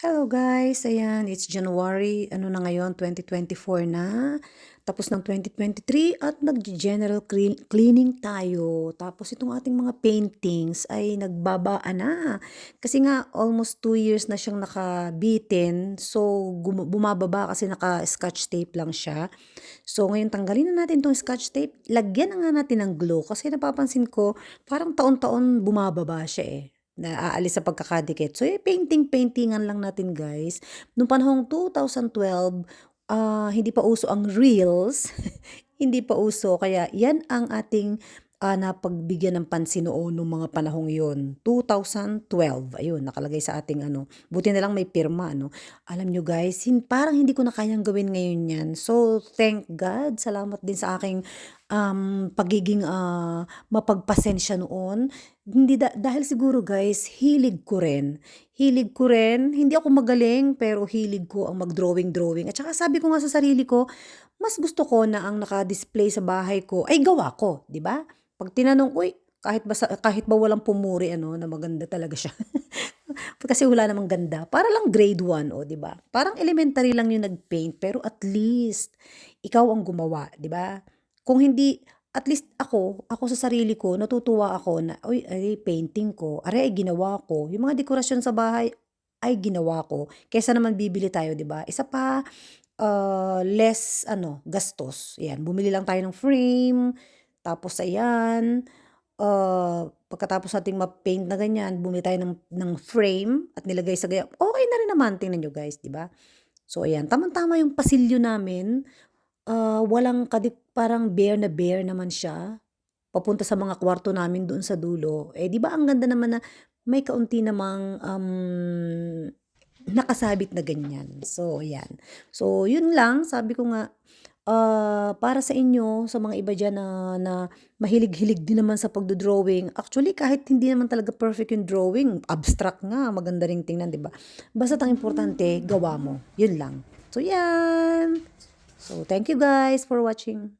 Hello guys, ayan, it's January, ano na ngayon, 2024 na. Tapos ng 2023 at nag-general cleaning tayo. Tapos itong ating mga paintings ay nagbabaan na. Kasi nga almost 2 years na siyang nakabitin. So bumababa kasi naka-scotch tape lang siya. So ngayon tanggalin na natin itong scotch tape. Lagyan na nga natin ng glue kasi napapansin ko parang taon-taon bumababa siya eh na aalis sa pagkakadikit. So, eh, painting-paintingan lang natin guys. Noong panahong 2012, ah, hindi pa uso ang reels. hindi pa uso. Kaya yan ang ating ah, napagbigyan ng pansin noon nung mga panahong yon 2012 ayun nakalagay sa ating ano buti na lang may pirma ano alam nyo guys hin, parang hindi ko na kayang gawin ngayon yan so thank God salamat din sa aking um, pagiging uh, mapagpasensya noon hindi da- dahil siguro guys hilig ko rin hilig ko rin hindi ako magaling pero hilig ko ang mag-drawing drawing at saka sabi ko nga sa sarili ko mas gusto ko na ang naka-display sa bahay ko ay gawa ko, 'di ba? Pag tinanong, uy, kahit ba, kahit ba walang pumuri, ano, na maganda talaga siya. Kasi wala namang ganda. Para lang grade 1, o, di ba? Parang elementary lang yung nag-paint, pero at least, ikaw ang gumawa, di ba? Kung hindi, at least ako, ako sa sarili ko, natutuwa ako na, uy, ay, painting ko, aray, ay ginawa ko. Yung mga dekorasyon sa bahay, ay ginawa ko. Kesa naman bibili tayo, di ba? Isa pa, uh, less, ano, gastos. Yan, bumili lang tayo ng frame, tapos ayan, uh, pagkatapos nating ma-paint na ganyan, bumili tayo ng, ng frame at nilagay sa ganyan. Okay na rin naman, tingnan nyo guys, di ba? So ayan, tamang-tama yung pasilyo namin. Uh, walang kadik, parang bare na bare naman siya. Papunta sa mga kwarto namin doon sa dulo. Eh, di ba ang ganda naman na may kaunti namang um, nakasabit na ganyan. So, ayan. So, yun lang. Sabi ko nga, Ah, para sa inyo, sa mga iba diyan na na mahilig-hilig din naman sa pagdo-drawing, actually kahit hindi naman talaga perfect yung drawing, abstract nga, maganda ring tingnan, 'di ba? Basta't ang importante, gawa mo. Yun lang. So, yan. So, thank you guys for watching.